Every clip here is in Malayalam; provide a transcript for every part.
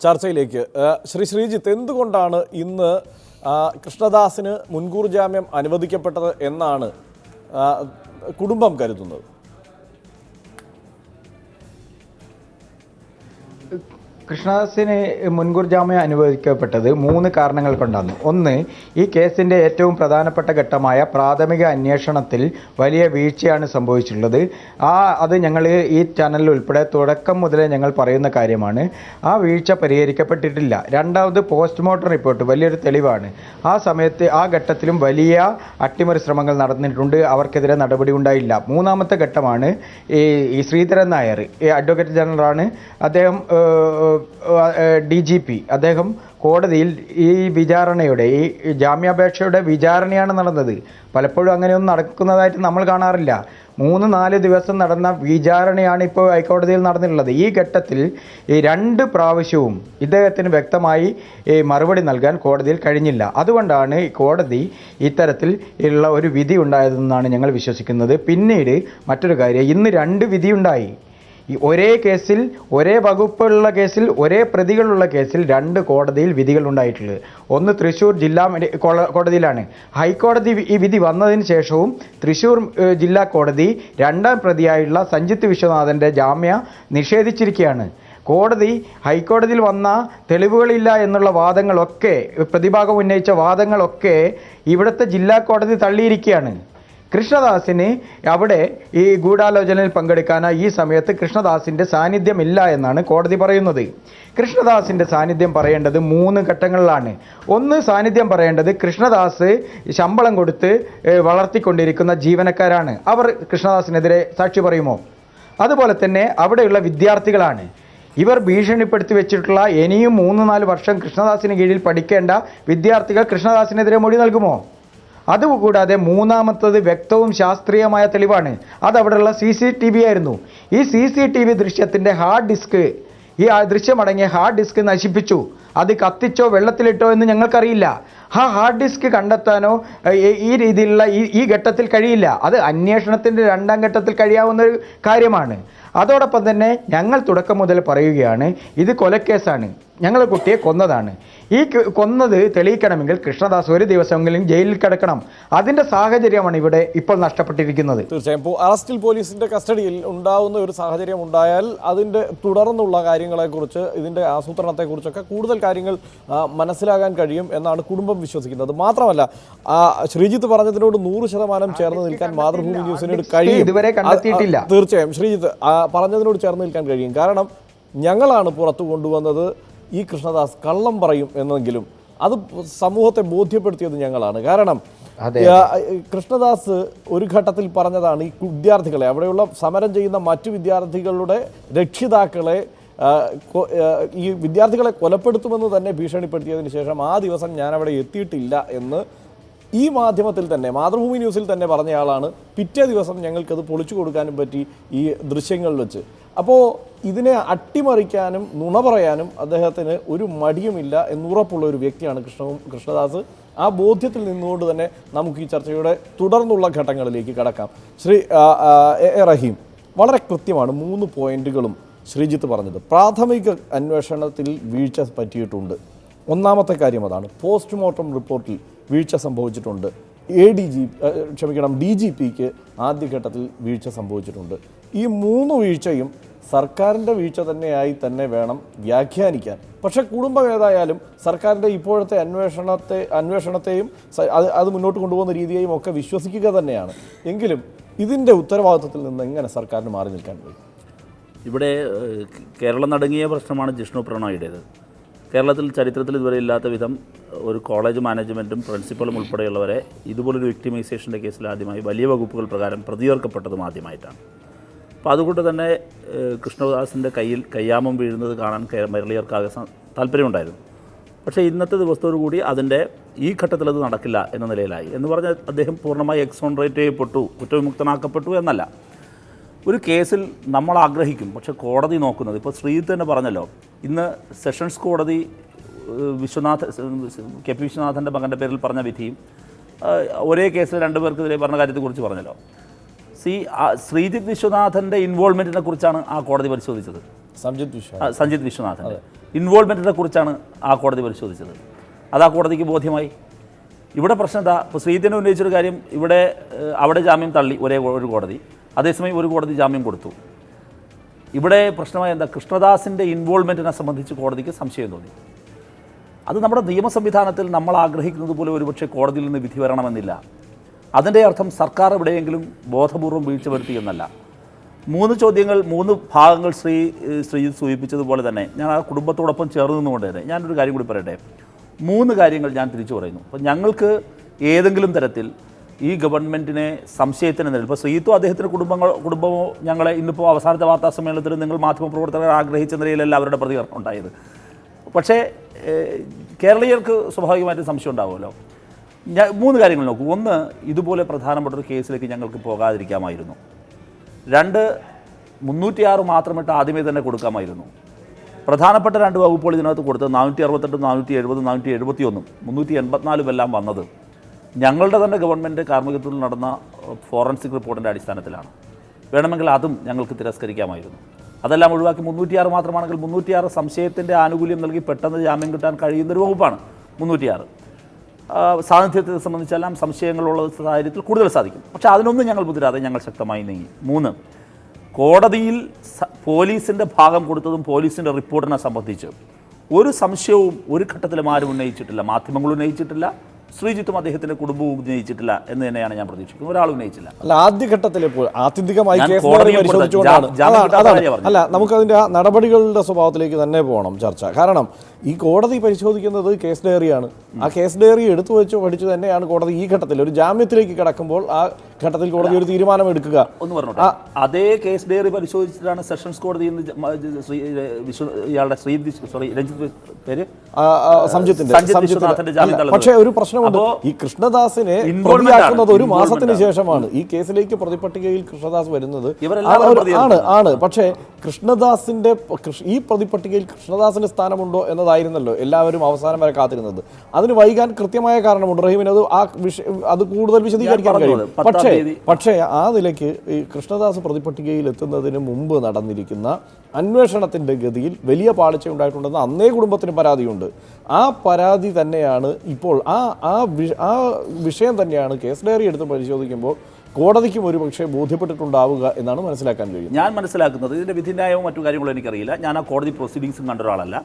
ചർച്ചയിലേക്ക്. ശ്രീ ശ്രീജിത്ത് എന്തുകൊണ്ടാണ് ഇന്ന് കൃഷ്ണദാസിന് മുൻകൂർ ജാമ്യം അനുവദിക്കപ്പെട്ടത് എന്നാണ് കുടുംബം കരുതുന്നത്? കൃഷ്ണദാസിന് മുൻകൂർ ജാമ്യം അനുവദിക്കപ്പെട്ടത് മൂന്ന് കാരണങ്ങൾ കൊണ്ടാണ്. ഒന്ന് ഈ കേസിന്റെ ഏറ്റവും പ്രധാനപ്പെട്ട ഘട്ടമായ പ്രാഥമിക അന്വേഷണത്തിൽ വലിയ വീഴ്ചയാണ് സംഭവിച്ചിട്ടുള്ളത്. ആ അത് ഞങ്ങൾ ഈ ചാനലിൽ ഉൾപ്പെടെ തുടക്കം മുതലേ ഞങ്ങൾ പറയുന്ന കാര്യമാണ്. ആ വീഴ്ച പരിഹരിക്കപ്പെട്ടിട്ടില്ല. രണ്ടാമത് പോസ്റ്റ്മോർട്ടം റിപ്പോർട്ട് വലിയൊരു തെളിവാണ്. ആ സമയത്ത് ആ ഘട്ടത്തിലും വലിയ അട്ടിമറി ശ്രമങ്ങൾ നടന്നിട്ടുണ്ട്. അവർക്കെതിരെ നടപടി ഉണ്ടായില്ല. മൂന്നാമത്തെ ഘട്ടമാണ് ഈ ശ്രീധരൻ നായർ അഡ്വക്കേറ്റ് ജനറലാണ് അദ്ദേഹം ഡി ജി പി അദ്ദേഹം കോടതിയിൽ ഈ വിചാരണയുടെ ഈ ജാമ്യാപേക്ഷയുടെ വിചാരണയാണ് നടന്നത്. പലപ്പോഴും അങ്ങനെയൊന്നും നടക്കുന്നതായിട്ട് നമ്മൾ കാണാറില്ല. മൂന്ന് നാല് ദിവസം നടന്ന വിചാരണയാണ് ഇപ്പോൾ ഹൈക്കോടതിയിൽ നടന്നിട്ടുള്ളത്. ഈ ഘട്ടത്തിൽ ഈ രണ്ട് പ്രാവശ്യവും ഇദ്ദേഹത്തിന് വ്യക്തമായി മറുപടി നൽകാൻ കോടതിയിൽ കഴിഞ്ഞില്ല. അതുകൊണ്ടാണ് കോടതി ഇത്തരത്തിൽ ഉള്ള ഒരു വിധി ഉണ്ടായതെന്നാണ് ഞങ്ങൾ വിശ്വസിക്കുന്നത്. പിന്നീട് മറ്റൊരു കാര്യം ഇന്ന് രണ്ട് വിധിയുണ്ടായി. ഈ ഒരേ കേസിൽ ഒരേ വകുപ്പുള്ള കേസിൽ ഒരേ പ്രതികളുള്ള കേസിൽ രണ്ട് കോടതിയിൽ വിധികൾ ഉണ്ടായിട്ടുള്ളത്. ഒന്ന് തൃശ്ശൂർ ജില്ലാ കോടതിയിലാണ്. ഹൈക്കോടതി ഈ വിധി വന്നതിന് ശേഷവും തൃശ്ശൂർ ജില്ലാ കോടതി രണ്ടാം പ്രതിയായുള്ള സഞ്ജിത്ത് വിശ്വനാഥന്റെ ജാമ്യ നിഷേധിച്ചിരിക്കുകയാണ്. കോടതി ഹൈക്കോടതിയിൽ വന്ന തെളിവുകളില്ല എന്നുള്ള വാദങ്ങളൊക്കെ പ്രതിഭാഗം ഉന്നയിച്ച വാദങ്ങളൊക്കെ ഇവിടുത്തെ ജില്ലാ കോടതി തള്ളിയിരിക്കുകയാണ്. കൃഷ്ണദാസിന് അവിടെ ഈ ഗൂഢാലോചനയിൽ പങ്കെടുക്കാനോ ഈ സമയത്ത് കൃഷ്ണദാസിന്റെ സാന്നിധ്യമില്ല എന്നാണ് കോടതി പറയുന്നത്. കൃഷ്ണദാസിന്റെ സാന്നിധ്യം പറയേണ്ടത് മൂന്ന് ഘട്ടങ്ങളിലാണ്. ഒന്ന് സാന്നിധ്യം പറയേണ്ടത് കൃഷ്ണദാസ് ശമ്പളം കൊടുത്ത് വളർത്തിക്കൊണ്ടിരിക്കുന്ന ജീവനക്കാരാണ്. അവർ കൃഷ്ണദാസിനെതിരെ സാക്ഷി പറയുമോ? അതുപോലെ തന്നെ അവിടെയുള്ള വിദ്യാർത്ഥികളാണ്. ഇവർ ഭീഷണിപ്പെടുത്തി വെച്ചിട്ടുള്ള ഇനിയും മൂന്ന് നാല് വർഷം കൃഷ്ണദാസിന് കീഴിൽ പഠിക്കേണ്ട വിദ്യാർത്ഥികൾ കൃഷ്ണദാസിനെതിരെ മൊഴി നൽകുമോ? അതുകൂടാതെ മൂന്നാമത്തത് വ്യക്തവും ശാസ്ത്രീയമായ തെളിവാണ്. അത് അവിടെയുള്ള സി സി ടി വി ആയിരുന്നു. ഈ സി സി ടി വി ദൃശ്യത്തിന്റെ ഹാർഡ് ഡിസ്ക് ഈ ദൃശ്യമടങ്ങിയ ഹാർഡ് ഡിസ്ക് നശിപ്പിച്ചു. അത് കത്തിച്ചോ വെള്ളത്തിലിട്ടോ എന്ന് ഞങ്ങൾക്കറിയില്ല. ആ ഹാർഡ് ഡിസ്ക് കണ്ടെത്താനോ ഈ രീതിയിലുള്ള ഈ ഈ ഘട്ടത്തിൽ കഴിയില്ല. അത് അന്വേഷണത്തിന്റെ രണ്ടാം ഘട്ടത്തിൽ കഴിയാവുന്ന ഒരു കാര്യമാണ്. അതോടൊപ്പം തന്നെ ഞങ്ങൾ തുടക്കം മുതൽ പറയുകയാണ് ഇത് കൊലക്കേസാണ്. ഞങ്ങൾ കുട്ടിയെ കൊന്നതാണ്. ഈ കൊന്നത് തെളിയിക്കണമെങ്കിൽ കൃഷ്ണദാസ് ഒരു ദിവസമെങ്കിലും ജയിലിൽ കിടക്കണം. അതിന്റെ സാഹചര്യമാണ് ഇവിടെ ഇപ്പോൾ നഷ്ടപ്പെട്ടിരിക്കുന്നത്. തീർച്ചയായും. ഇപ്പോൾ അറസ്റ്റിൽ പോലീസിന്റെ കസ്റ്റഡിയിൽ ഉണ്ടാവുന്ന ഒരു സാഹചര്യം ഉണ്ടായാൽ അതിന്റെ തുടർന്നുള്ള കാര്യങ്ങളെക്കുറിച്ച് ഇതിന്റെ ആസൂത്രണത്തെക്കുറിച്ചൊക്കെ കൂടുതൽ കാര്യങ്ങൾ മനസ്സിലാകാൻ കഴിയും എന്നാണ് കുടുംബം വിശ്വസിക്കുന്നത്. അത് മാത്രമല്ല ആ, ശ്രീജിത്ത് പറഞ്ഞതിനോട് നൂറ് ശതമാനം ചേർന്ന് നിൽക്കാൻ മാതൃഭൂമി ന്യൂസിനോട് കഴിയും. ഇതുവരെ കണ്ടെത്തിയിട്ടില്ല. തീർച്ചയായും. ശ്രീജിത്ത് പറഞ്ഞതിനോട് ചേർന്ന് നിൽക്കാൻ കഴിയും. കാരണം ഞങ്ങളാണ് പുറത്തു കൊണ്ടുവന്നത്. ഈ കൃഷ്ണദാസ് കള്ളം പറയും എന്നെങ്കിലും അത് സമൂഹത്തെ ബോധ്യപ്പെടുത്തിയത് ഞങ്ങളാണ്. കാരണം കൃഷ്ണദാസ് ഒരു ഘട്ടത്തിൽ പറഞ്ഞതാണ് ഈ വിദ്യാർത്ഥികളെ. അവിടെയുള്ള സമരം ചെയ്യുന്ന മറ്റു വിദ്യാർത്ഥികളുടെ രക്ഷിതാക്കളെ ഈ വിദ്യാർത്ഥികളെ കൊലപ്പെടുത്തുമെന്ന് തന്നെ ഭീഷണിപ്പെടുത്തിയതിന് ശേഷം ആ ദിവസം ഞാൻ അവിടെ എത്തിയിട്ടില്ല എന്ന് ഈ മാധ്യമത്തിൽ തന്നെ മാതൃഭൂമി ന്യൂസിൽ തന്നെ പറഞ്ഞയാളാണ് പിറ്റേ ദിവസം ഞങ്ങൾക്കത് പൊളിച്ചു കൊടുക്കാനും പറ്റി ഈ ദൃശ്യങ്ങളിൽ വെച്ച്. അപ്പോൾ ഇതിനെ അട്ടിമറിക്കാനും നുണ പറയാനും അദ്ദേഹത്തിന് ഒരു മടിയുമില്ല എന്നുറപ്പുള്ള ഒരു വ്യക്തിയാണ് കൃഷ്ണ കൃഷ്ണദാസ്. ആ ബോധ്യത്തിൽ നിന്നുകൊണ്ട് തന്നെ നമുക്ക് ഈ ചർച്ചയുടെ തുടർന്നുള്ള ഘട്ടങ്ങളിലേക്ക് കടക്കാം. ശ്രീ എ റഹീം വളരെ കൃത്യമാണ് മൂന്ന് പോയിന്റുകളും ശ്രീജിത്ത് പറഞ്ഞത്. പ്രാഥമിക അന്വേഷണത്തിൽ വീഴ്ച പറ്റിയിട്ടുണ്ട്. ഒന്നാമത്തെ കാര്യം അതാണ്. പോസ്റ്റ്മോർട്ടം റിപ്പോർട്ടിൽ വീഴ്ച സംഭവിച്ചിട്ടുണ്ട്. എ ഡി ജി ക്ഷമിക്കണം ഡി ജി പിക്ക് ആദ്യഘട്ടത്തിൽ വീഴ്ച സംഭവിച്ചിട്ടുണ്ട്. ഈ മൂന്ന് വീഴ്ചയും സർക്കാരിന്റെ വീഴ്ച തന്നെയായി തന്നെ വേണം വ്യാഖ്യാനിക്കാൻ. പക്ഷേ കുടുംബം ഏതായാലും സർക്കാരിന്റെ ഇപ്പോഴത്തെ അന്വേഷണത്തെ അന്വേഷണത്തെയും അത് അത് മുന്നോട്ട് കൊണ്ടുപോകുന്ന രീതിയെയും ഒക്കെ വിശ്വസിക്കുക തന്നെയാണ്. എങ്കിലും ഇതിന്റെ ഉത്തരവാദിത്വത്തിൽ നിന്ന് എങ്ങനെ സർക്കാരിന് മാറി നിൽക്കാൻ കഴിയും? ഇവിടെ കേരളം നടുങ്ങിയ പ്രശ്നമാണ് ജിഷ്ണു പ്രണോയുടേത്. കേരളത്തിൽ ചരിത്രത്തിൽ ഇതുവരെ ഇല്ലാത്ത വിധം ഒരു കോളേജ് മാനേജ്മെന്റും പ്രിൻസിപ്പളും ഉൾപ്പെടെയുള്ളവരെ ഇതുപോലൊരു വിക്ടിമൈസേഷന്റെ കേസിൽ ആദ്യമായി വലിയ വകുപ്പുകൾ പ്രകാരം പ്രതിയേർക്കപ്പെട്ടതും ആദ്യമായിട്ടാണ്. അപ്പോൾ അതുകൊണ്ട് തന്നെ കൃഷ്ണദാസിന്റെ കയ്യിൽ കയ്യാമം വീഴുന്നത് കാണാൻ മരളിയർക്കാകെ താല്പര്യമുണ്ടായിരുന്നു. പക്ഷേ ഇന്നത്തെ ദിവസത്തോടു കൂടി അതിന്റെ ഈ ഘട്ടത്തിൽ അത് നടക്കില്ല എന്ന നിലയിലായി. എന്ന് പറഞ്ഞാൽ അദ്ദേഹം പൂർണമായി എക്സോൺറേറ്റ് ചെയ്യപ്പെട്ടു കുറ്റവിമുക്തനാക്കപ്പെട്ടു എന്നല്ല. ഒരു കേസിൽ നമ്മൾ ആഗ്രഹിക്കും പക്ഷെ കോടതി നോക്കുന്നത് ഇപ്പോൾ ശ്രീജിത്ത് തന്നെ പറഞ്ഞല്ലോ ഇന്ന് സെഷൻസ് കോടതി വിശ്വനാഥ് കെ പി വിശ്വനാഥന്റെ മകന്റെ പേരിൽ പറഞ്ഞ വിധിയും ഒരേ കേസിൽ രണ്ടുപേർക്കെതിരെ പറഞ്ഞ കാര്യത്തെക്കുറിച്ച് പറഞ്ഞല്ലോ. സി ശ്രീജിത് ശ്രീജിത്ത് വിശ്വനാഥന്റെ ഇൻവോൾവ്മെന്റിനെ കുറിച്ചാണ് ആ കോടതി പരിശോധിച്ചത്. സഞ്ജിത് വിശ്വ സഞ്ജിത് വിശ്വനാഥന്റെ. ഇൻവോൾവ്മെന്റിനെ കുറിച്ചാണ് ആ കോടതി പരിശോധിച്ചത്. അത് ആ കോടതിക്ക് ബോധ്യമായി. ഇവിടെ പ്രശ്നം എന്താ? ഇപ്പോൾ ശ്രീജിത്തിനെ ഉന്നയിച്ചൊരു കാര്യം ഇവിടെ അവിടെ ജാമ്യം തള്ളി ഒരേ ഒരു കോടതി. അതേസമയം ഒരു കോടതി ജാമ്യം കൊടുത്തു. ഇവിടെ പ്രശ്നമായ എന്താ കൃഷ്ണദാസിന്റെ ഇൻവോൾവ്മെന്റിനെ സംബന്ധിച്ച് കോടതിക്ക് സംശയം തോന്നി. അത് നമ്മുടെ നിയമ സംവിധാനത്തിൽ നമ്മൾ ആഗ്രഹിക്കുന്നത് പോലെ ഒരുപക്ഷെ കോടതിയിൽ നിന്ന് വിധി വരണമെന്നില്ല. അതിന്റെ അർത്ഥം സർക്കാർ എവിടെയെങ്കിലും ബോധപൂർവം വീഴ്ച വരുത്തി എന്നല്ല. മൂന്ന് ചോദ്യങ്ങൾ മൂന്ന് ഭാഗങ്ങൾ ശ്രീ ശ്രീജിത്ത് സൂചിപ്പിച്ചതുപോലെ തന്നെ ഞാൻ ആ കുടുംബത്തോടൊപ്പം ചേർന്ന് നിന്നുകൊണ്ട് തന്നെ ഞാനൊരു കാര്യം കൂടി പറയട്ടെ. മൂന്ന് കാര്യങ്ങൾ ഞാൻ തിരിച്ചു പറയുന്നു. അപ്പോൾ ഞങ്ങൾക്ക് ഏതെങ്കിലും തരത്തിൽ ഈ ഗവൺമെന്റിനെ സംശയത്തിന് നിലയിൽ ഇപ്പോൾ ശ്രീത്വം അദ്ദേഹത്തിന്റെ കുടുംബങ്ങൾ കുടുംബമോ ഞങ്ങളെ ഇന്നിപ്പോൾ അവസാനത്തെ വാർത്താ സമ്മേളനത്തിൽ നിങ്ങൾ മാധ്യമപ്രവർത്തകർ ആഗ്രഹിച്ച നിലയിലല്ല അവരുടെ പ്രതികരണം ഉണ്ടായത്. പക്ഷേ കേരളീയർക്ക് സ്വാഭാവികമായിട്ടും സംശയം ഉണ്ടാവുമല്ലോ. ഞാൻ മൂന്ന് കാര്യങ്ങൾ നോക്കൂ. ഒന്ന് ഇതുപോലെ പ്രധാനപ്പെട്ട ഒരു കേസിലേക്ക് ഞങ്ങൾക്ക് പോകാതിരിക്കാമായിരുന്നു. രണ്ട് മുന്നൂറ്റിയാറ് മാത്രമിട്ട് ആദ്യമേ തന്നെ കൊടുക്കാമായിരുന്നു. പ്രധാനപ്പെട്ട രണ്ട് വകുപ്പുകൾ ഇതിനകത്ത് കൊടുത്തത് നാനൂറ്റി അറുപത്തെട്ട് നാനൂറ്റി എഴുപത് നാനൂറ്റി എഴുപത്തി ഒന്നും മുന്നൂറ്റി എൺപത്തിനാലും എല്ലാം വന്നത്. ഞങ്ങളുടെ തന്നെ ഗവൺമെന്റ് കാർമ്മികത്വത്തിൽ നടന്ന ഫോറൻസിക് റിപ്പോർട്ടിന്റെ അടിസ്ഥാനത്തിലാണ്. വേണമെങ്കിൽ അതും ഞങ്ങൾക്ക് തിരസ്കരിക്കാമായിരുന്നു. അതെല്ലാം ഒഴിവാക്കി മുന്നൂറ്റിയാറ് മാത്രമാണെങ്കിൽ മുന്നൂറ്റിയാറ് സംശയത്തിന്റെ ആനുകൂല്യം നൽകി പെട്ടെന്ന് ജാമ്യം കിട്ടാൻ കഴിയുന്നൊരു വകുപ്പാണ് മുന്നൂറ്റിയാറ്. സാന്നിധ്യത്തെ സംബന്ധിച്ചെല്ലാം സംശയങ്ങളുള്ള സാഹചര്യത്തിൽ കൂടുതൽ സാധിക്കും. പക്ഷേ അതിനൊന്നും ഞങ്ങൾ മുതിരാതെ ഞങ്ങൾ ശക്തമായി നീങ്ങി. മൂന്ന് കോടതിയിൽ പോലീസിന്റെ ഭാഗം കൊടുത്തതും പോലീസിന്റെ റിപ്പോർട്ടിനെ സംബന്ധിച്ച് ഒരു സംശയവും ഒരു ഘട്ടത്തിലും ആരും ഉന്നയിച്ചിട്ടില്ല. മാധ്യമങ്ങളും ഉന്നയിച്ചിട്ടില്ല. ശ്രീജിത്തും അദ്ദേഹത്തിന്റെ കുടുംബവും ഉന്നയിച്ചിട്ടില്ല എന്ന് തന്നെയാണ് ഞാൻ പ്രതീക്ഷിക്കുന്നത്. ഒരാൾ ഉന്നയിച്ചില്ല. അല്ല ആദ്യഘട്ടത്തിൽ ആത്യന്തികമായി. അല്ല നമുക്കതിന്റെ ആ നടപടികളുടെ സ്വഭാവത്തിലേക്ക് തന്നെ പോകണം ചർച്ച. കാരണം ഈ കോടതി പരിശോധിക്കുന്നത് കേസ് ഡയറിയാണ്. ആ കേസ് ഡയറി എടുത്തു വെച്ച് പഠിച്ചു തന്നെയാണ് കോടതി ഈ ഘട്ടത്തിൽ. ഒരു ജാമ്യത്തിലേക്ക് കടക്കുമ്പോൾ ആ ഘട്ടത്തിൽ കോടതി ഒരു തീരുമാനം എടുക്കുക. ഒന്ന് പറഞ്ഞോട്ടെ. അതേ കേസ് ഡയറി പരിശോധിച്ചിട്ടാണ് സെഷൻസ് കോടതി ഇയാളുടെ ശ്രീ സോറി രഞ്ജിത്ത് പേര്? സംജിത്തിന്റെ. പക്ഷേ ഒരു പ്രശ്നമുണ്ട്. ഈ കൃഷ്ണദാസിനെ പ്രതിയാക്കുന്നത്. ഒരു മാസത്തിന് ശേഷമാണ്. ഈ കേസിലേക്ക് പ്രതിപട്ടികയിൽ കൃഷ്ണദാസ് വരുന്നത്. ആണ് ആണ് പക്ഷേ കൃഷ്ണദാസിന്റെ ഈ പ്രതിപട്ടികയിൽ കൃഷ്ണദാസിന് സ്ഥാനമുണ്ടോ എന്നതായിരുന്നല്ലോ എല്ലാവരും അവസാനം വരെ കാത്തിരുന്നത്. അതിന് വൈകാൻ കൃത്യമായ കാരണമുണ്ട്. റഹീമിന് അത് ആ അത് കൂടുതൽ വിശദീകരിക്കാൻ കഴിയും. പക്ഷേ പക്ഷേ ആ നിലയ്ക്ക് ഈ കൃഷ്ണദാസ് പ്രതിപട്ടികയിൽ എത്തുന്നതിന് മുമ്പ് നടന്നിരിക്കുന്ന അന്വേഷണത്തിന്റെ ഗതിയിൽ വലിയ പാളിച്ച ഉണ്ടായിട്ടുണ്ടെന്ന് അന്നേ കുടുംബത്തിന് പരാതിയുണ്ട്. ആ പരാതി തന്നെയാണ് ഇപ്പോൾ ആ ആ വി- ആ വിഷയം തന്നെയാണ് കേസ് ഡയറി എടുത്ത് പരിശോധിക്കുമ്പോൾ കോടതിക്കും ഒരു പക്ഷേ ബോധ്യപ്പെട്ടിട്ടുണ്ടാവുക എന്നാണ് മനസ്സിലാക്കാൻ കഴിയുന്നത്. ഞാൻ മനസ്സിലാക്കുന്നത് ഇതിന്റെ വിധിന്യായവും മറ്റു കാര്യങ്ങളും എനിക്കറിയില്ല. ഞാൻ ആ കോടതി പ്രൊസീഡിങ്സും കണ്ട ഒരാളല്ല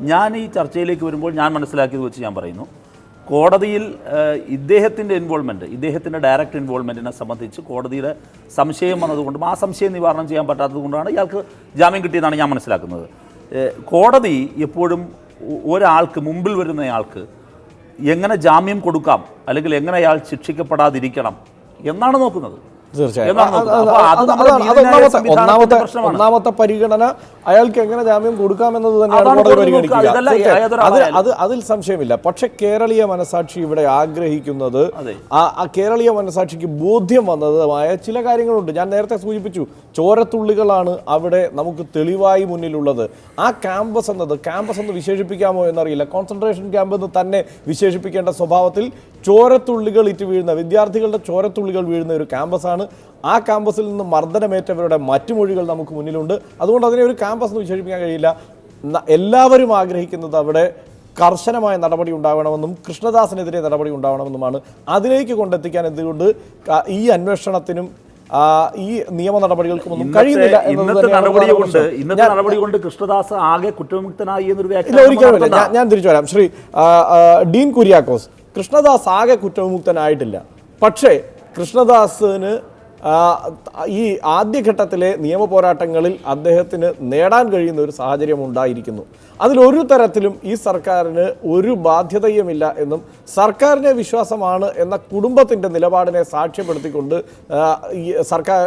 ഞാൻ ഈ ചർച്ചയിലേക്ക് വരുമ്പോൾ ഞാൻ മനസ്സിലാക്കിയത് വെച്ച് ഞാൻ പറയുന്നു. കോടതിയിൽ ഇദ്ദേഹത്തിന്റെ ഇൻവോൾവ്മെന്റ് ഇദ്ദേഹത്തിന്റെ ഡയറക്റ്റ് ഇൻവോൾവ്മെന്റിനെ സംബന്ധിച്ച് കോടതിയുടെ സംശയം വന്നതുകൊണ്ടും ആ സംശയം നിവാരണം ചെയ്യാൻ പറ്റാത്തത് കൊണ്ടാണ് ഇയാൾക്ക് ജാമ്യം കിട്ടിയതാണ് ഞാൻ മനസ്സിലാക്കുന്നത്. കോടതി എപ്പോഴും ഒരാൾക്ക് മുമ്പിൽ വരുന്നയാൾക്ക് എങ്ങനെ ജാമ്യം കൊടുക്കാം? അല്ലെങ്കിൽ എങ്ങനെ അയാൾ ശിക്ഷിക്കപ്പെടാതിരിക്കണം? എന്നാണ് നോക്കുന്നത്. തീർച്ചയായും. ഒന്നാമത്തെ ഒന്നാമത്തെ പരിഗണന അയാൾക്ക് എങ്ങനെ ജാമ്യം കൊടുക്കാമെന്നത് തന്നെയാണ് കോടതി പരിഗണിക്കുക. അത് അതിൽ സംശയമില്ല. പക്ഷെ കേരളീയ മനസാക്ഷി ഇവിടെ ആഗ്രഹിക്കുന്നത് ആ ആ കേരളീയ മനസാക്ഷിക്ക് ബോധ്യം വന്നതുമായ ചില കാര്യങ്ങളുണ്ട്. ഞാൻ നേരത്തെ സൂചിപ്പിച്ചു ചോരത്തുള്ളികളാണ് അവിടെ നമുക്ക് തെളിവായി മുന്നിലുള്ളത്. ആ ക്യാമ്പസ് എന്നത് ക്യാമ്പസ് എന്ന് വിശേഷിപ്പിക്കാമോ എന്നറിയില്ല. കോൺസെൻട്രേഷൻ ക്യാമ്പ് എന്ന് തന്നെ വിശേഷിപ്പിക്കേണ്ട സ്വഭാവത്തിൽ ചോരത്തുള്ളികൾ ഇറ്റ് വീഴുന്ന വിദ്യാർത്ഥികളുടെ ചോരത്തുള്ളികൾ വീഴുന്ന ഒരു ക്യാമ്പസാണ് ആ ക്യാമ്പസിൽ നിന്ന് മർദ്ദനമേറ്റവരുടെ മറ്റു മൊഴികൾ നമുക്ക് മുന്നിലുണ്ട്. അതുകൊണ്ട് അതിനെ ഒരു ക്യാമ്പസ് എന്ന് വിശേഷിപ്പിക്കാൻ കഴിയില്ല. എല്ലാവരും ആഗ്രഹിക്കുന്നത് അവിടെ കർശനമായ നടപടി ഉണ്ടാവണമെന്നും കൃഷ്ണദാസിനെതിരെ നടപടി ഉണ്ടാവണമെന്നുമാണ് അതിലേക്ക് കൊണ്ടെത്തിക്കാൻ എന്തുകൊണ്ട് ഈ അന്വേഷണത്തിനും ഈ നിയമ നടപടികൾക്കും ഒന്നും കഴിയുന്നില്ല ഇന്നത്തെ ഇന്നത്തെ നടപടി കൊണ്ട് ഇന്നത്തെ ഞാൻ- നടപടി കൊണ്ട് കൃഷ്ണദാസ് ആകെ കുറ്റവിമുക്തനായി എന്നൊരു വ്യാഖ്യാനം ഞാൻ- തിരിച്ചു വരാം. ശ്രീ ഡീൻ കുര്യാക്കോസ് കൃഷ്ണദാസ് ആകെ കുറ്റവിമുക്തനായിട്ടില്ല. പക്ഷേ കൃഷ്ണദാസിന് ഈ ആദ്യഘട്ടത്തിലെ നിയമ പോരാട്ടങ്ങളിൽ അദ്ദേഹത്തിന് നേടാൻ കഴിയുന്ന ഒരു സാഹചര്യം ഉണ്ടായിരിക്കുന്നു. അതിലൊരു തരത്തിലും ഈ സർക്കാരിന് ഒരു ബാധ്യതയുമില്ല എന്നും സർക്കാരിനെ വിശ്വാസമാണ് എന്ന കുടുംബത്തിന്റെ നിലപാടിനെ സാക്ഷ്യപ്പെടുത്തിക്കൊണ്ട് ഈ സർക്കാർ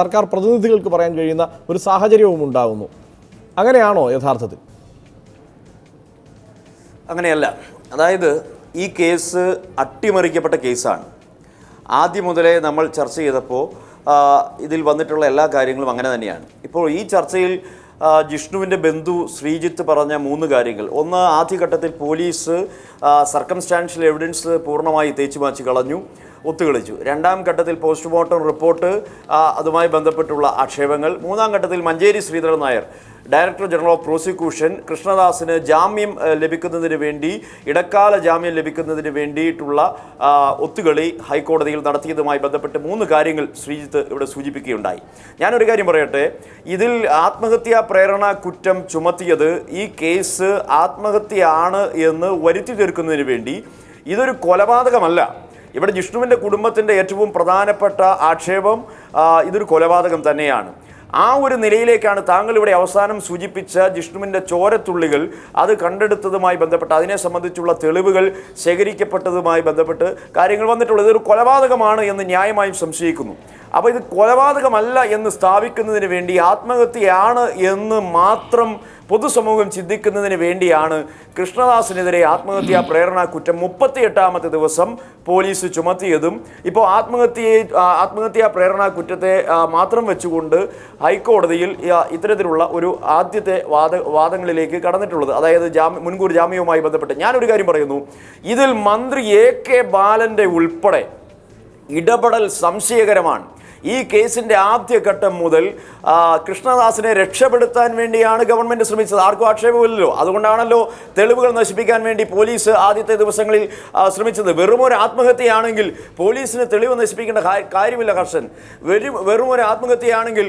സർക്കാർ പ്രതിനിധികൾക്ക് പറയാൻ കഴിയുന്ന ഒരു സാഹചര്യവും ഉണ്ടാകുന്നു അങ്ങനെയാണോ യഥാർത്ഥത്തിൽ? അങ്ങനെയല്ല. അതായത് ഈ കേസ് അട്ടിമറിക്കപ്പെട്ട കേസാണ്. ആദ്യം മുതലേ നമ്മൾ ചർച്ച ചെയ്തപ്പോൾ ഇതിൽ വന്നിട്ടുള്ള എല്ലാ കാര്യങ്ങളും അങ്ങനെ തന്നെയാണ്. ഇപ്പോൾ ഈ ചർച്ചയിൽ ജിഷ്ണുവിന്റെ ബന്ധു ശ്രീജിത്ത് പറഞ്ഞ മൂന്ന് കാര്യങ്ങൾ. ഒന്ന് ആദ്യഘട്ടത്തിൽ പോലീസ് സർക്കംസ്റ്റാൻഷ്യൽ എവിഡൻസ് പൂർണമായി തേച്ചുമാച്ച് കളഞ്ഞു. ഒത്തുകളിച്ചു. രണ്ടാം ഘട്ടത്തിൽ പോസ്റ്റ്മോർട്ടം റിപ്പോർട്ട് അതുമായി ബന്ധപ്പെട്ടുള്ള ആക്ഷേപങ്ങൾ. മൂന്നാം ഘട്ടത്തിൽ Manjeri Sreedharan Nair director general of prosecution കൃഷ്ണദാസിന് ജാമ്യം ലഭിക്കുന്നതിന് വേണ്ടി ഇടക്കാല ജാമ്യം ലഭിക്കുന്നതിന് വേണ്ടിയിട്ടുള്ള ഒത്തുകളി ഹൈക്കോടതിയിൽ നടത്തിയതുമായി ബന്ധപ്പെട്ട് മൂന്ന് കാര്യങ്ങൾ ശ്രീജിത്ത് ഇവിടെ സൂചിപ്പിക്കുകയുണ്ടായി. ഞാനൊരു കാര്യം പറയട്ടെ. ഇതിൽ ആത്മഹത്യാ പ്രേരണ കുറ്റം ചുമത്തിയത് ഈ കേസ് ആത്മഹത്യയാണ് എന്ന് വരുത്തി തീർക്കുന്നതിന് വേണ്ടി ഇതൊരു കൊലപാതകമല്ല. ഇവിടെ ജിഷ്ണുവിന്റെ കുടുംബത്തിന്റെ ഏറ്റവും പ്രധാനപ്പെട്ട ആക്ഷേപം ഇതൊരു കൊലപാതകം തന്നെയാണ്. ആ ഒരു നിലയിലേക്കാണ് താങ്കൾ ഇവിടെ അവസാനം സൂചിപ്പിച്ച ജിഷ്ണുവിന്റെ ചോരത്തുള്ളികൾ അത് കണ്ടെടുത്തതുമായി ബന്ധപ്പെട്ട് അതിനെ സംബന്ധിച്ചുള്ള തെളിവുകൾ ശേഖരിക്കപ്പെട്ടതുമായി ബന്ധപ്പെട്ട് കാര്യങ്ങൾ വന്നിട്ടുള്ളത്. ഇതൊരു കൊലപാതകമാണ് എന്ന് ന്യായമായും സംശയിക്കുന്നു. അപ്പോൾ ഇത് കൊലപാതകമല്ല എന്ന് സ്ഥാപിക്കുന്നതിന് വേണ്ടി ആത്മഹത്യയാണ് എന്ന് മാത്രം പൊതുസമൂഹം ചിന്തിക്കുന്നതിന് വേണ്ടിയാണ് കൃഷ്ണദാസിനെതിരെ ആത്മഹത്യാ പ്രേരണ കുറ്റം മുപ്പത്തിയെട്ടാമത്തെ ദിവസം പോലീസ് ചുമത്തിയതും. ഇപ്പോൾ ആത്മഹത്യയെ ആത്മഹത്യാ പ്രേരണ കുറ്റത്തെ മാത്രം വെച്ചുകൊണ്ട് ഹൈക്കോടതിയിൽ ഇത്തരത്തിലുള്ള ഒരു ആദ്യത്തെ വാദ വാദങ്ങളിലേക്ക് കടന്നിട്ടുള്ളത്. അതായത് ജാമ്യ മുൻകൂർ ജാമ്യവുമായി ബന്ധപ്പെട്ട് ഞാനൊരു കാര്യം പറയുന്നു. ഇതിൽ മന്ത്രി എ കെ ബാലന്റെ ഉൾപ്പെടെ ഇടപെടൽ സംശയകരമാണ്. ഈ കേസിന്റെ ആദ്യഘട്ടം മുതൽ കൃഷ്ണദാസിനെ രക്ഷപ്പെടുത്താൻ വേണ്ടിയാണ് ഗവൺമെന്റ് ശ്രമിച്ചത്. ആർക്കും ആക്ഷേപമില്ലല്ലോ. അതുകൊണ്ടാണല്ലോ തെളിവുകൾ നശിപ്പിക്കാൻ വേണ്ടി പോലീസ് ആദ്യത്തെ ദിവസങ്ങളിൽ ശ്രമിച്ചത്. വെറും ഒരു ആത്മഹത്യയാണെങ്കിൽ പോലീസിന് തെളിവ് നശിപ്പിക്കേണ്ട കാര്യമില്ല ഹർഷൻ. വെറും വെറും ഒരു ആത്മഹത്യയാണെങ്കിൽ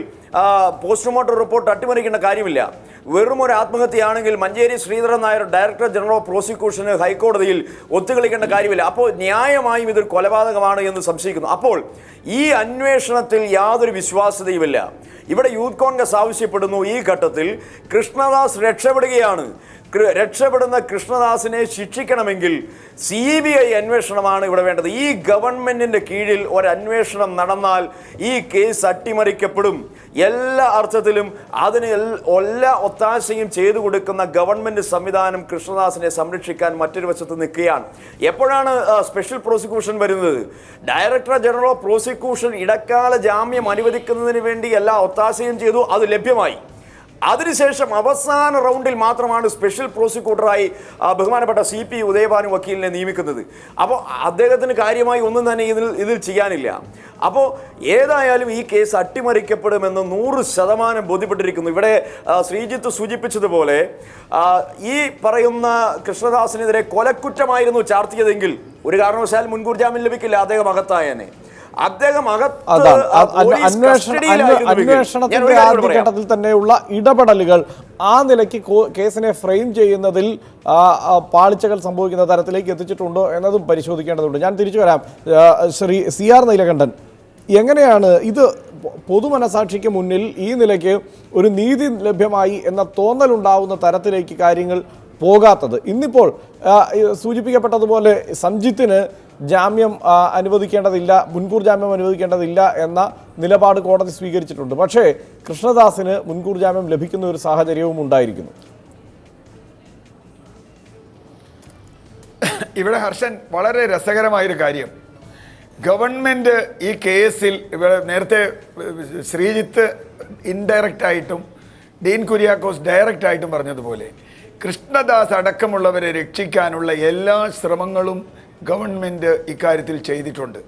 പോസ്റ്റ്മോർട്ടം റിപ്പോർട്ട് അട്ടിമറിക്കേണ്ട കാര്യമില്ല. വെറും ഒരു ആത്മഹത്യയാണെങ്കിൽ Manjeri Sreedharan Nair director general of പ്രോസിക്യൂഷന് ഹൈക്കോടതിയിൽ ഒത്തുകളിക്കേണ്ട കാര്യമില്ല. അപ്പോൾ ന്യായമായും ഇതൊരു കൊലപാതകമാണ് എന്ന് സംശയിക്കുന്നു. അപ്പോൾ ഈ അന്വേഷണത്തിൽ യാതൊരു വിശ്വാസ്യതയുമില്ല. ഇവിടെ യൂത്ത് കോൺഗ്രസ് ആവശ്യപ്പെടുന്നു. ഈ ഘട്ടത്തിൽ കൃഷ്ണദാസ് രക്ഷപ്പെടുകയാണ്. രക്ഷപ്പെടുന്ന കൃഷ്ണദാസിനെ ശിക്ഷിക്കണമെങ്കിൽ സി ബി ഐ അന്വേഷണമാണ് ഇവിടെ വേണ്ടത്. ഈ ഗവൺമെന്റിന്റെ കീഴിൽ ഒരു അന്വേഷണം നടന്നാൽ ഈ കേസ് അട്ടിമറിക്കപ്പെടും. എല്ലാ അർത്ഥത്തിലും അതിന് എല്ലാ ഒത്താശയും ചെയ്തു കൊടുക്കുന്ന ഗവൺമെന്റ് സംവിധാനം കൃഷ്ണദാസിനെ സംരക്ഷിക്കാൻ മറ്റൊരു വശത്ത് നിൽക്കുകയാണ്. എപ്പോഴാണ് സ്പെഷ്യൽ പ്രോസിക്യൂഷൻ വരുന്നത്? ഡയറക്ടർ ജനറൽ ഓഫ് പ്രോസിക്യൂഷൻ ഇടക്കാല ജാമ്യം അനുവദിക്കുന്നതിന് വേണ്ടി എല്ലാ ഒത്താശയും ചെയ്തു അത് ലഭ്യമായി. അതിനുശേഷം അവസാന റൗണ്ടിൽ മാത്രമാണ് സ്പെഷ്യൽ പ്രോസിക്യൂട്ടറായി ബഹുമാനപ്പെട്ട സി പി ഉദയഭാനു വക്കീലിനെ നിയമിക്കുന്നത്. അപ്പോൾ അദ്ദേഹത്തിന് കാര്യമായി ഒന്നും തന്നെ ഇതിൽ ഇതിൽ ചെയ്യാനില്ല. അപ്പോൾ ഏതായാലും ഈ കേസ് അട്ടിമറിക്കപ്പെടുമെന്ന് നൂറ് ശതമാനം ബോധ്യപ്പെട്ടിരിക്കുന്നു. ഇവിടെ ശ്രീജിത്ത് സൂചിപ്പിച്ചതുപോലെ ഈ പറയുന്ന കൃഷ്ണദാസിനെതിരെ കൊലക്കുറ്റമായിരുന്നു ചാർത്തിയതെങ്കിൽ ഒരു കാരണവശാലും മുൻകൂർ ജാമ്യം ലഭിക്കില്ല അദ്ദേഹം അകത്തായനെ. അദ്ദേഹം അന്വേഷണത്തിന്റെ ആദ്യ ഘട്ടത്തിൽ തന്നെയുള്ള ഇടപെടലുകൾ ആ നിലയ്ക്ക് കേസിനെ ഫ്രെയിം ചെയ്യുന്നതിൽ പാളിച്ചകൾ സംഭവിക്കുന്ന തരത്തിലേക്ക് എത്തിച്ചിട്ടുണ്ടോ എന്നതും പരിശോധിക്കേണ്ടതുണ്ട്. ഞാൻ തിരിച്ചു വരാം. ശ്രീ സി ആർ നീലകണ്ഠൻ എങ്ങനെയാണ് ഇത് പൊതുമനസാക്ഷിക്ക് മുന്നിൽ ഈ നിലയ്ക്ക് ഒരു നീതി ലഭ്യമായി എന്ന തോന്നലുണ്ടാവുന്ന തരത്തിലേക്ക് കാര്യങ്ങൾ പോകാത്തത്? ഇന്നിപ്പോൾ സൂചിപ്പിക്കപ്പെട്ടതുപോലെ സഞ്ജിത്തിന് ജാമ്യം അനുവദിക്കേണ്ടതില്ല മുൻകൂർ ജാമ്യം അനുവദിക്കേണ്ടതില്ല എന്ന നിലപാട് കോടതി സ്വീകരിച്ചിട്ടുണ്ട്. പക്ഷേ കൃഷ്ണദാസിന് മുൻകൂർ ജാമ്യം ലഭിക്കുന്ന ഒരു സാഹചര്യവും ഉണ്ടായിരിക്കുന്നു. ഇവിടെ ഹർഷൻ വളരെ രസകരമായൊരു കാര്യം. ഗവൺമെന്റ് ഈ കേസിൽ ഇവിടെ നേരത്തെ ശ്രീജിത്ത് ഇൻഡയറക്റ്റ് ആയിട്ടും ഡീൻ കുര്യാക്കോസ് ഡയറക്റ്റ് ആയിട്ടും പറഞ്ഞതുപോലെ കൃഷ്ണദാസ് അടക്കമുള്ളവരെ രക്ഷിക്കാനുള്ള എല്ലാ ശ്രമങ്ങളും ഗവൺമെന്റ് ഇക്കാര്യത്തിൽ ചെയ്തിട്ടുണ്ട്.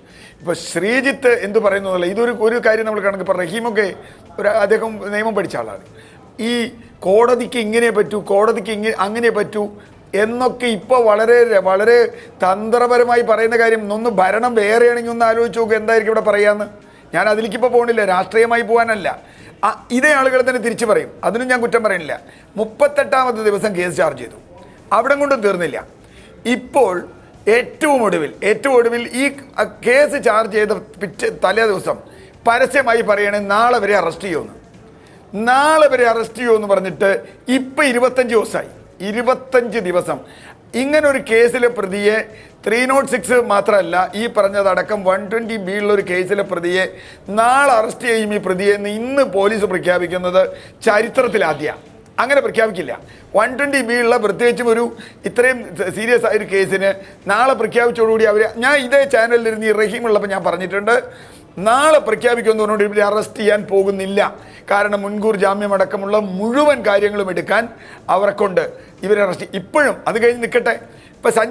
ഇപ്പോൾ ശ്രീജിത്ത് എന്ത് പറയുന്നതല്ല ഇതൊരു ഒരു കാര്യം നമ്മൾ കണക്ക് ഇപ്പോൾ റഹീമൊക്കെ ഒരു അദ്ദേഹം നിയമം പഠിച്ച ആളാണ്. ഈ കോടതിക്ക് ഇങ്ങനെ പറ്റൂ കോടതിക്ക് ഇങ്ങനെ അങ്ങനെ പറ്റൂ എന്നൊക്കെ ഇപ്പോൾ വളരെ വളരെ തന്ത്രപരമായി പറയുന്ന കാര്യം ഒന്ന് ഭരണം വേറെയാണെങ്കിൽ ഒന്ന് ആലോചിച്ച് നോക്കുക എന്തായിരിക്കും ഇവിടെ പറയാമെന്ന് ഞാൻ അതിലേക്ക് ഇപ്പോൾ പോകണില്ല രാഷ്ട്രീയമായി പോകാനല്ല ഇതേ ആളുകൾ തന്നെ തിരിച്ചു പറയും. അതിനും ഞാൻ കുറ്റം പറയുന്നില്ല. മുപ്പത്തെട്ടാമത്തെ ദിവസം കേസ് ചാർജ് ചെയ്തു. അവിടെ കൊണ്ടും തീർന്നില്ല. ഇപ്പോൾ ഏറ്റവും ഒടുവിൽ ഏറ്റവും ഒടുവിൽ ഈ കേസ് ചാർജ് ചെയ്ത പിറ്റേ തലേ ദിവസം പരസ്യമായി പറയണേ നാളെ വരെ അറസ്റ്റ് ചെയ്യുമെന്ന്. നാളെ വരെ അറസ്റ്റ് ചെയ്യുമെന്ന് പറഞ്ഞിട്ട് ഇപ്പം ഇരുപത്തഞ്ച് ദിവസമായി. ഇരുപത്തഞ്ച് ദിവസം. ഇങ്ങനെ ഒരു കേസിലെ പ്രതിയെ ത്രീ നോട്ട് സിക്സ് മാത്രമല്ല ഈ പറഞ്ഞതടക്കം വൺ ട്വന്റി ബിയുള്ള ഒരു കേസിലെ പ്രതിയെ നാളെ അറസ്റ്റ് ചെയ്യും ഈ പ്രതിയെ എന്ന് ഇന്ന് പോലീസ് പ്രഖ്യാപിക്കുന്നത് ചരിത്രത്തിലാദ്യമാണ് അങ്ങനെ പ്രഖ്യാപിക്കില്ല. വൺ ട്വന്റി ബി ഉള്ള പ്രത്യേകിച്ചും ഒരു ഇത്രയും സീരിയസ് ആയ ഒരു കേസിന് നാളെ പ്രഖ്യാപിച്ചതോടുകൂടി അവർ ഞാൻ ഇതേ ചാനലിലിരുന്ന് ഈ റഹീം ഉള്ളപ്പോൾ ഞാൻ പറഞ്ഞിട്ടുണ്ട്. നാളെ പ്രഖ്യാപിക്കുമെന്ന് പറഞ്ഞുകൊണ്ട് അറസ്റ്റ് ചെയ്യാൻ പോകുന്നില്ല. കാരണം മുൻകൂർ ജാമ്യം അടക്കമുള്ള മുഴുവൻ കാര്യങ്ങളും എടുക്കാൻ അവരെ കൊണ്ട് ഇവരെ അറസ്റ്റ് ഇപ്പോഴും അത് കഴിഞ്ഞ് നിൽക്കട്ടെ. ഇപ്പം സഞ്ജയ്